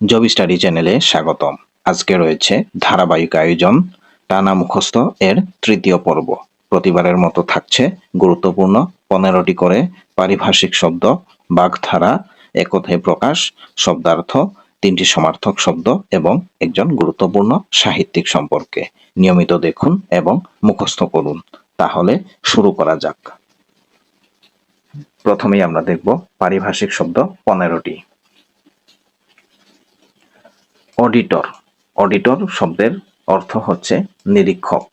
Job study চ্যানেলে স্বাগতম। আজকে রয়েছে ধারাবাহিক আয়োজন, টানা মুখস্থ এর তৃতীয় পর্ব। প্রতিবারের মতো থাকছে গুরুত্বপূর্ণ পনেরোটি করে পারিভাষিক শব্দ, বাগধারা একথায় প্রকাশ, শব্দার্থ, তিনটি সমার্থক শব্দ এবং একজন গুরুত্বপূর্ণ সাহিত্যিক সম্পর্কে। নিয়মিত দেখুন এবং মুখস্থ করুন। তাহলে শুরু করা যাক। প্রথমেই আমরা দেখব পারিভাষিক শব্দ পনেরোটি। অডিটর। অডিটর শব্দের অর্থ হচ্ছে নিরীক্ষক।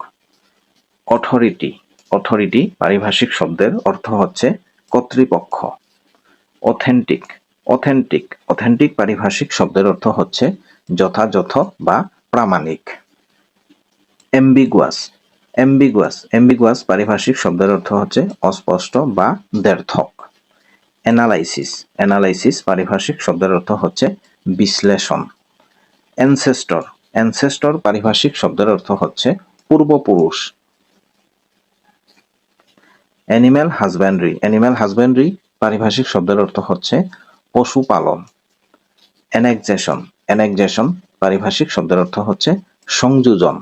অথরিটি। অথরিটি পারিভাষিক শব্দের অর্থ হচ্ছে কর্তৃপক্ষ। অথেন্টিক। অথেন্টিক। অথেন্টিক পারিভাষিক শব্দের অর্থ হচ্ছে যথাযথ বা প্রামাণিক। এম্বিগুয়াস এম্বিগুয়াস এম্বিগুয়াস পারিভাষিক শব্দের অর্থ হচ্ছে অস্পষ্ট বা দ্ব্যর্থক অ্যানালাইসিস। অ্যানালাইসিস পারিভাষিক শব্দের অর্থ হচ্ছে বিশ্লেষণ। অ্যানসেস্টর অ্যানসেস্টর পারিভাষিক শব্দের অর্থ হচ্ছে পূর্বপুরুষ। অ্যানিম্যাল হাজব্যান্ড্রি অ্যানিম্যাল হাজব্যান্ড্রি পারিভাষিক শব্দের অর্থ হচ্ছে পশুপালন। অ্যানেকজেশন অ্যানেকজেশন পারিভাষিক শব্দের অর্থ হচ্ছে সংযোজন।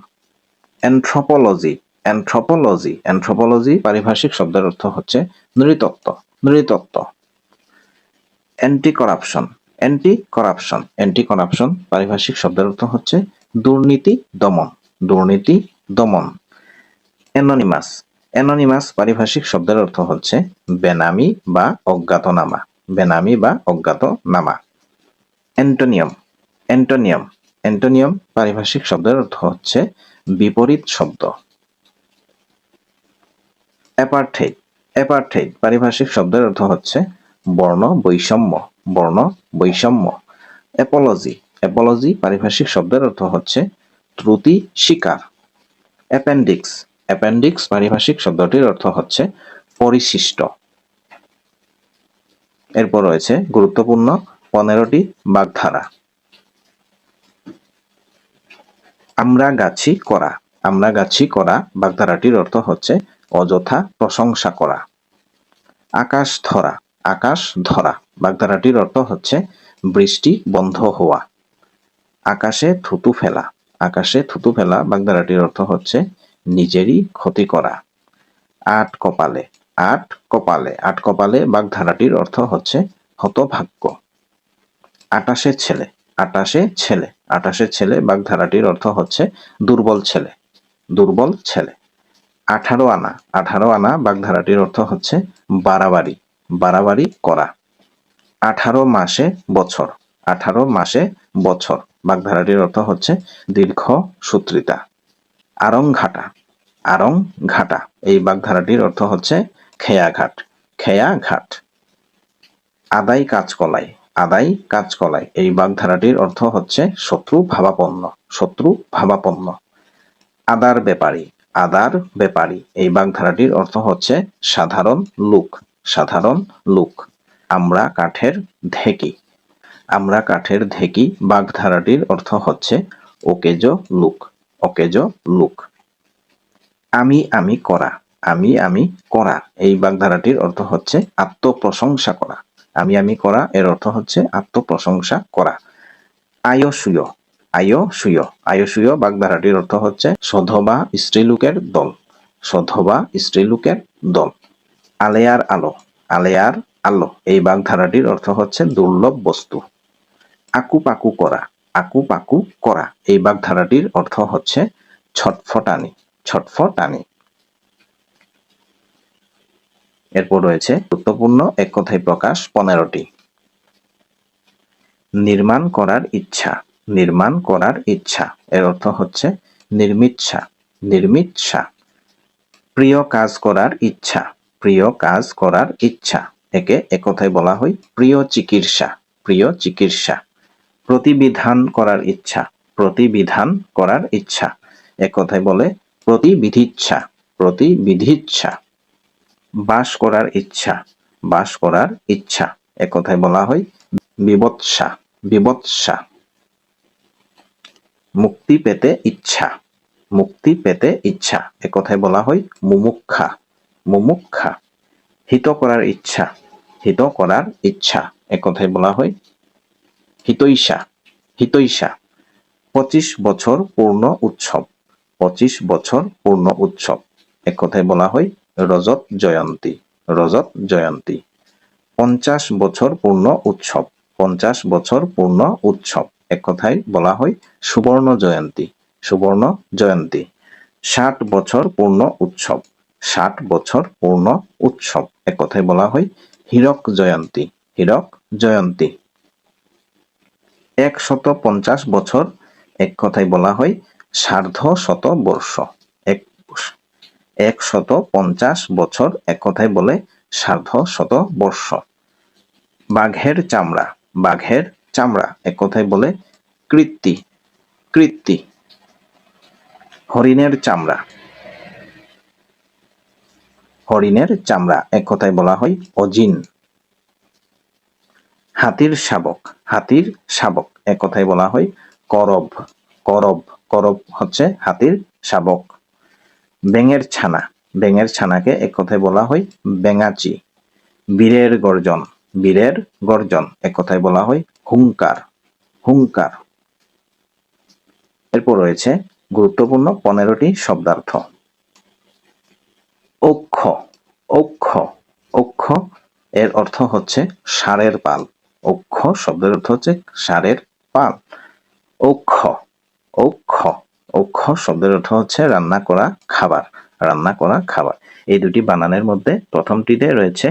অ্যান্থ্রোপোলজি অ্যান্থ্রোপোলজি অ্যান্থ্রোপোলজি পারিভাষিক শব্দের অর্থ হচ্ছে নৃতত্ত্ব নৃতত্ত্ব। Anti corruption anti corruption anti corruption পারিভাষিক শব্দের অর্থ হচ্ছে দুর্নীতি, দমন। দুর্নীতি, দমন। অ্যানোনিমাস অ্যানোনিমাস পারিভাষিক শব্দের অর্থ হচ্ছে বেনামি বা অজ্ঞাতনামা। বেনামি বা অজ্ঞাতনামা। অ্যান্টোনিয়াম অ্যান্টোনিয়াম অ্যান্টোনিয়াম পারিভাষিক শব্দের অর্থ হচ্ছে বিপরীত শব্দ। অ্যাপার্থেইড অ্যাপার্থেইড পারিভাষিক শব্দের অর্থ হচ্ছে বর্ণ বৈষম্য। বর্ণ বৈষম্য। অ্যাপোলজি অ্যাপোলজি পারিভাষিক শব্দের অর্থ হচ্ছে ত্রুটি স্বীকার অ্যাপেন্ডিক্স অ্যাপেন্ডিক্স পারিভাষিক শব্দটির অর্থ হচ্ছে পরিশিষ্ট। এরপর রয়েছে গুরুত্বপূর্ণ পনেরোটি বাগধারা। আমরা গাছি করা, আমরা গাছি করা বাগধারাটির অর্থ হচ্ছে অযথা প্রশংসা করা। আকাশ ধরা আকাশ ধরা। বাগধারাটির অর্থ হচ্ছে বৃষ্টি বন্ধ হওয়া। আকাশে থুতু ফেলা। আকাশে থুতু ফেলা বাগধারাটির অর্থ হচ্ছে নিজেরই ক্ষতি করা। আট কপালে। আট কপালে। আট কপালে বাগধারাটির অর্থ হচ্ছে হতভাগ্য। আটাশে ছেলে। আটাশে ছেলে। আটাশে ছেলে বাগধারাটির অর্থ হচ্ছে দুর্বল ছেলে। দুর্বল ছেলে। আঠারো আনা। আঠারো আনা বাগধারাটির অর্থ হচ্ছে বাড়াবাড়ি। বাড়াবাড়ি করা। আঠারো মাসে বছর। আঠারো মাসে বছর। বাগধারাটির অর্থ হচ্ছে দীর্ঘ সূত্রিতা। আরং ঘাটা আরং ঘাটা এই বাগধারাটির অর্থ হচ্ছে খেয়াঘাট। খেয়াঘাট। আদাই কাজকলাই আদাই কাজকলাই এই বাগধারাটির অর্থ হচ্ছে শত্রু ভাবাপন্ন। শত্রু ভাবাপন্ন। আদার ব্যাপারী। আদার ব্যাপারী। এই বাগধারাটির অর্থ হচ্ছে সাধারণ লোক। সাধারণ লোক। আমরা কাঠের ঢেকি। আমরা কাঠের ঢেকি বাগধারাটির অর্থ হচ্ছে ওকেজ লুক, অকেজ লুক। আমি আমি করা, আমি আমি করা। এই বাগধারাটির অর্থ হচ্ছে আত্মপ্রশংসা করা। আমি আমি করা এর অর্থ হচ্ছে আত্মপ্রশংসা করা। আয়সুয় আয়সুয় আয়সুয় বাগধারাটির অর্থ হচ্ছে সধবা স্ত্রীলোকের দল, সধবা স্ত্রীলোকের দল। আলেয়ার আলো আলেয়ার আলো। এই বাগধারাটির অর্থ হচ্ছে দুর্লভ বস্তু। আকু পাকু করা, আকু পাকু করা। এই বাগধারাটির অর্থ হচ্ছে ছটফটানি ছটফটানি। এরপর রয়েছে গুরুত্বপূর্ণ এক কথায় প্রকাশ, পনেরোটি। নির্মাণ করার ইচ্ছা, নির্মাণ করার ইচ্ছা। এর অর্থ হচ্ছে নির্মিচ্ছা নির্মিচ্ছা। প্রিয় কাজ করার ইচ্ছা। প্রিয় কাজ করার ইচ্ছা। একে একথায় বলা হয় প্রিয় চিকিৎসা প্রিয় চিকিৎসা। প্রতিবিধান করার ইচ্ছা, প্রতিবিধান করার ইচ্ছা। একথায় বলে প্রতিবিধিচ্ছা প্রতিবিধিচ্ছা। বাস করার ইচ্ছা, বাস করার ইচ্ছা। একথায় বলা হয় বিবৎসা বিবৎসা। মুক্তি পেতে ইচ্ছা, মুক্তি পেতে ইচ্ছা। একথায় বলা হয় মুমুক্ষা। মুমুক্ষা। হিত করার ইচ্ছা। হিত করার ইচ্ছা একথায় বলা হয়। হিতৈষা। হিতৈষা। পঁচিশ বছর পূর্ণ উৎসব। পঁচিশ বছর পূর্ণ উৎসব। এক কথায় বলা হয় রজত জয়ন্তী। রজত জয়ন্তী। পঞ্চাশ বছর পূর্ণ উৎসব। পঞ্চাশ বছর পূর্ণ উৎসব। এক কথায় বলা হয় সুবর্ণ জয়ন্তী। সুবর্ণ জয়ন্তী। ষাট বছর পূর্ণ উৎসব। ষাট বছর পূর্ণ উৎসব। এক কথায় বলা হয় হীরক জয়ন্তী হীরক জয়ন্তী। একশত পঞ্চাশ বছর, এক কথায় বলা হয় সার্ধ শত বর্ষ। এক একশত পঞ্চাশ বছর, এক কথায় বলে সার্ধ শত বর্ষ। বাঘের চামড়া বাঘের চামড়া, এক কথায় বলে কৃত্তি কৃত্তি। হরিণের চামড়া। হরিণের চামড়া, এক কথায় বলা হয় অজিন। হাতির শাবক হাতির শাবক, এক কথায় বলা হয় করব। করব করব হচ্ছে হাতির শাবক। ব্যাঙের ছানা, ব্যাঙের ছানাকে এক কথায় বলা হয় ব্যাঙাচি। বীরের গর্জন বীরের গর্জন, এক কথায় বলা হয় হুঙ্কার হুঙ্কার। এরপর রয়েছে গুরুত্বপূর্ণ পনেরোটি শব্দার্থ। অক্ষ অক্ষ অক্ষ এর অর্থ হচ্ছে সারের পাল। অক্ষ শব্দের অর্থ হচ্ছে সারের পাল। অক্ষ অক্ষ অক্ষ শব্দের অর্থ হচ্ছে রান্না করা খাবার, রান্না করা খাবার। এই দুটি বানানের মধ্যে প্রথমটিতে রয়েছে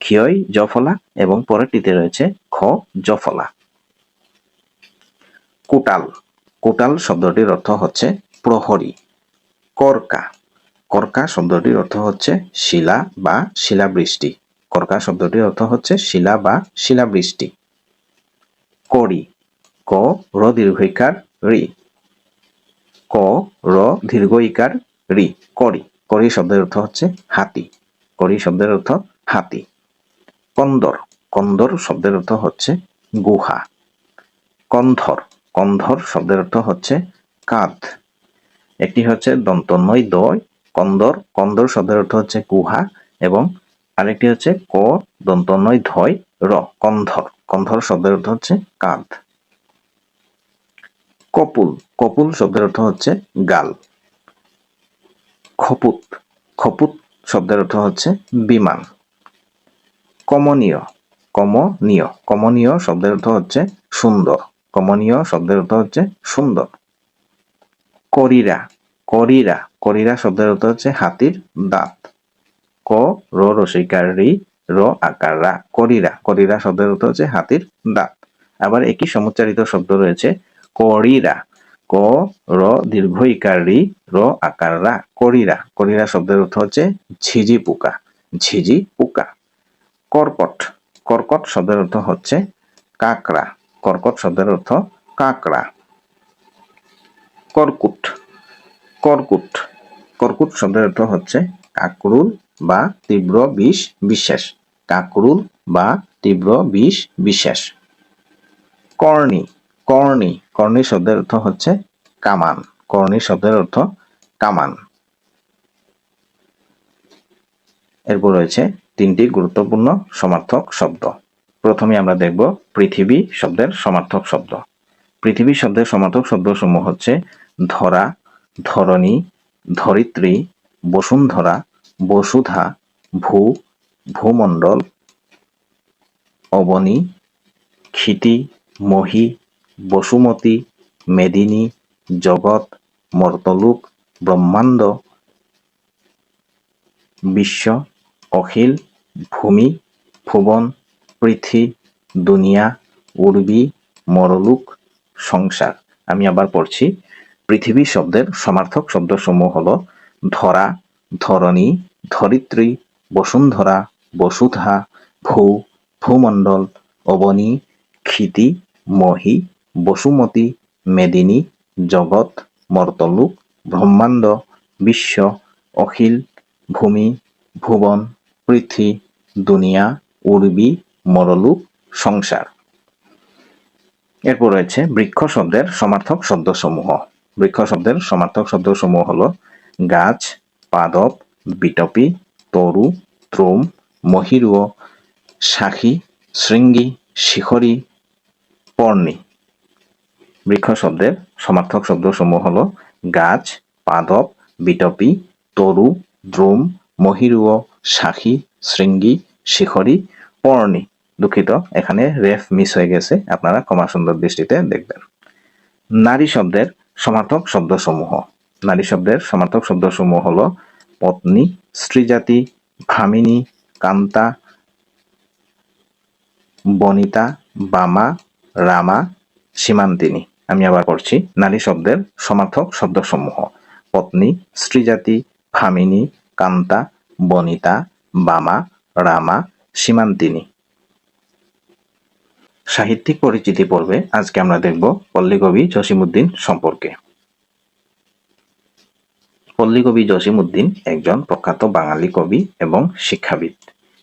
ক্ষয়, জফলা এবং পরেরটিতে রয়েছে খ, জফলা। কোটাল কোটাল শব্দটির অর্থ হচ্ছে প্রহরী, কর্কা। কর্কা শব্দটির অর্থ হচ্ছে শিলা বা শিলাবৃষ্টি। কর্কা শব্দটির অর্থ হচ্ছে শিলা বা শিলাবৃষ্টি। করি। ক র দীর্ঘইকার রি। ক র দীর্ঘইকার রি। করি। করি শব্দের অর্থ হচ্ছে হাতি। করি শব্দের অর্থ হাতি। কন্দর। কন্দর শব্দের অর্থ হচ্ছে গুহা। কন্ধর। কন্ধর শব্দের অর্থ হচ্ছে কাঁধ। একটি হচ্ছে দন্তনয় দয় কন্দর। কন্দর শব্দের অর্থ হচ্ছে গুহা এবং আরেকটি হচ্ছে ক দন্তনয় ধয়, র, কন্ধর। কন্ধর শব্দের অর্থ হচ্ছে কাঁধ। কপুল। কপুল শব্দের অর্থ হচ্ছে গাল। খপুত। খপুত শব্দের অর্থ হচ্ছে বিমান। কমনীয়। কমনীয়। কমনীয় শব্দের অর্থ হচ্ছে সুন্দর। কমনীয় শব্দের অর্থ হচ্ছে সুন্দর। করিরা। করিরা। করিরা শব্দের অর্থ হচ্ছে হাতির দাঁত। ক, র রসিকার রি, র, আকার, রা, করিরা। করিরা শব্দের অর্থ হচ্ছে হাতির দাঁত। আবার একই সমুচ্চারিত শব্দ রয়েছে করিরা। ক, র, দীর্ঘ ইকার, রি, র, আকার, রা, করিরা। করিরা শব্দের অর্থ হচ্ছে ঝিঝি পোকা। ঝিঝি পোকা। কর্কট। কর্কট শব্দের অর্থ হচ্ছে কাকড়া। কর্কট শব্দের অর্থ কাকড়া। কর্কুট। কর্কুট। কর্কুট শব্দের অর্থ হচ্ছে কাকরুল বা তীব্র বিষ বিশেষ কাকরুল বা তীব্র বিষ বিশেষ কর্ণী কর্ণী কর্ণী শব্দের অর্থ হচ্ছে কামান। কর্ণী শব্দের অর্থ কামান। এরপর রয়েছে তিনটি গুরুত্বপূর্ণ সমার্থক শব্দ। প্রথমে আমরা দেখব পৃথিবী শব্দের সমার্থক শব্দ। পৃথিবী শব্দের সমার্থক শব্দসমূহ হচ্ছে ধরা, ধরণী ধরিত্রী, বসুন্ধরা, বসুধা, ভূ, ভূমণ্ডল, অবনী, ক্ষিতি, মহি, বসুমতী, মেদিনী, জগৎ, মর্তলোক, ব্রহ্মাণ্ড, বিশ্ব, অখিল, ভূমি, ভুবন, পৃথি, দুনিয়া, উর্বি, মরলুক, সংসার। আমি আবার পড়ছি। পৃথিবী শব্দের সমার্থক শব্দসমূহ হল ধরা, ধরণী, ধরিত্রী, বসুন্ধরা, বসুধা, ভূ, ভূমণ্ডল, অবনী, ক্ষিতি, মহি, বসুমতী, মেদিনী, জগৎ, মর্তলুক, ব্রহ্মাণ্ড, বিশ্ব, অখিল, ভূমি, ভুবন পৃথি দুনিয়া, উর্বি, মরলুক, সংসার। এরপর রয়েছে বৃক্ষ শব্দের সমার্থক শব্দসমূহ। বৃক্ষ শব্দের সমার্থক শব্দসমূহ হল গাছ, পাদপ, বিটপি, তরু ত্রোম মহিরুয় শাখী শৃঙ্গী, শিখরী, পর্ণি। বৃক্ষ শব্দের সমার্থক শব্দসমূহ হল গাছ, পাদপ, বিটপি, তরু, দ্রুম মহিরুয় শাখী শৃঙ্গী, শিখরী, পর্ণি। দুঃখিত, এখানে রেফ মিস হয়ে গেছে, আপনারা ক্ষমা সুন্দর দৃষ্টিতে দেখবেন। নারী শব্দের সমার্থক শব্দসমূহ। নারী শব্দের সমার্থক শব্দসমূহ হল পত্নী, স্ত্রীজাতি, ভামিনী, কান্তা, বনিতা, বামা, রামা, সীমান্তিনী। আমি আবার পড়ছি, নারী শব্দের সমার্থক শব্দসমূহ। পত্নী, স্ত্রীজাতি, ভামিনী, কান্তা, বনিতা, বামা, রামা, সীমান্তিনী। সাহিত্যিক পরিচিতি পর্বে আজকে আমরা দেখব পল্লীকবি জসিমুদ্দিন সম্পর্কে। পল্লীকবি জসিমুদ্দিন একজন প্রখ্যাত বাঙালি কবি এবং শিক্ষাবিদ।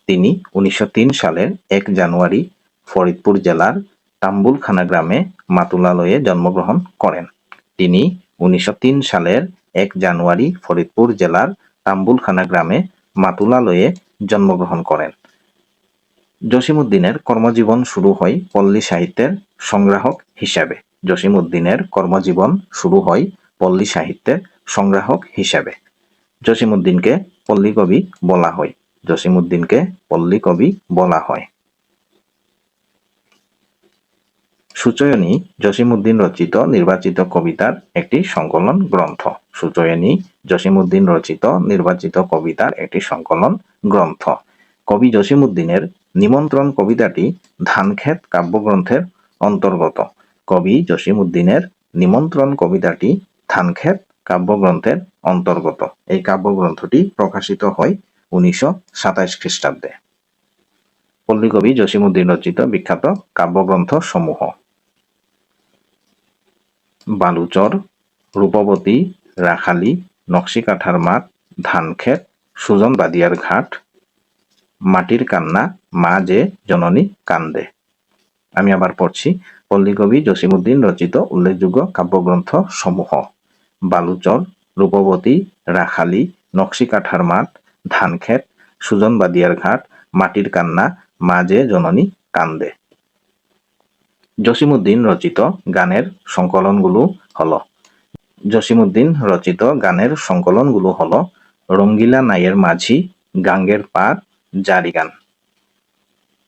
তিনি উনিশশো তিন সালের এক জানুয়ারি ফরিদপুর জেলার তাম্বুলখানা গ্রামে মাতুলালয়ে জন্মগ্রহণ করেন। তিনি উনিশশো তিন সালের এক জানুয়ারি ফরিদপুর জেলার তাম্বুলখানা গ্রামে মাতুলালয়ে জন্মগ্রহণ করেন। জসিমুদ্দিনের কর্মজীবন শুরু হয় পল্লী সাহিত্যের সংগ্রাহক হিসাবে। জসিমুদ্দিনের কর্মজীবন শুরু হয় পল্লী সাহিত্যের সংগ্রাহক হিসাবে। জসিমুদ্দিনকে পল্লী কবি বলা হয়। জসিমুদ্দিনকে পল্লী কবি বলা হয়। সুচয়নী জসিমুদ্দিন রচিত নির্বাচিত কবিতার একটি সংকলন গ্রন্থ। সুচয়নী জসিমুদ্দিন রচিত নির্বাচিত কবিতার একটি সংকলন গ্রন্থ। কবি জসিমুদ্দিনের নিমন্ত্রণ কবিতাটি ধানক্ষেত কাব্যগ্রন্থের অন্তর্গত। কবি জসিমুদ্দিনের নিমন্ত্রণ কবিতাটি ধানক্ষেত কাব্যগ্রন্থের অন্তর্গত। এই কাব্যগ্রন্থটি প্রকাশিত হয় উনিশশো সাতাইশ খ্রিস্টাব্দে। পল্লীকবি জসিমুদ্দিন রচিত বিখ্যাত কাব্যগ্রন্থ সমূহ বালুচর, রূপবতী, রাখালি, নকশিকাঠার মাঠ ধানক্ষেত সুজন বাদিয়ার ঘাট মাটির কান্না, মা যে জননী কান্দে। আমি আবার পড়ছি পল্লীকবি জসিমুদ্দিন রচিত উল্লেখযোগ্য কাব্যগ্রন্থ সমূহ। বালুচর, রূপবতী, রাখালি, নকশিকাঠার মাঠ, ধানক্ষেত, সুজন বাদিয়ার ঘাট, মাটির কান্না, মা যে জননী কান্দে। জসিমুদ্দিন রচিত গানের সংকলনগুলো হলো। জসিমুদ্দিন রচিত গানের সংকলনগুলো হলো, রঙ্গিলা নাইয়ের মাঝি, গাঙ্গের পার জারি গান।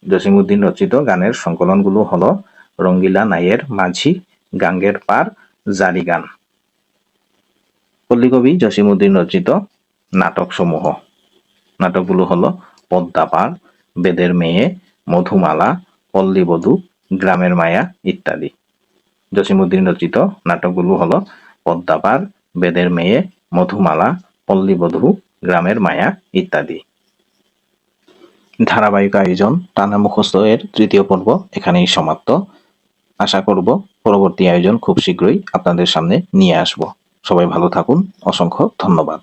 জসিমুদ্দিন রচিত গানের সংকলনগুলো হলো রঙ্গিলা নাইয়ের মাঝি, গাঙ্গের পার, জারি গান। পল্লীকবি জসিমুদ্দিন রচিত নাটক নাটকসমূহ। নাটকগুলো হলো পদ্মাপার বেদের মেয়ে, মধুমালা, পল্লীবধূ, গ্রামের মায়া ইত্যাদি। জসিমুদ্দিন রচিত নাটকগুলো হলো পদ্মাপার বেদের মেয়ে, মধুমালা, পল্লীবধূ, গ্রামের মায়া ইত্যাদি। ধারাবাহিক আয়োজন টানা মুখস্থ এর তৃতীয় পর্ব এখানেই সমাপ্ত। আশা করব পরবর্তী আয়োজন খুব শীঘ্রই আপনাদের সামনে নিয়ে আসব। সবাই ভালো থাকুন। অসংখ্য ধন্যবাদ।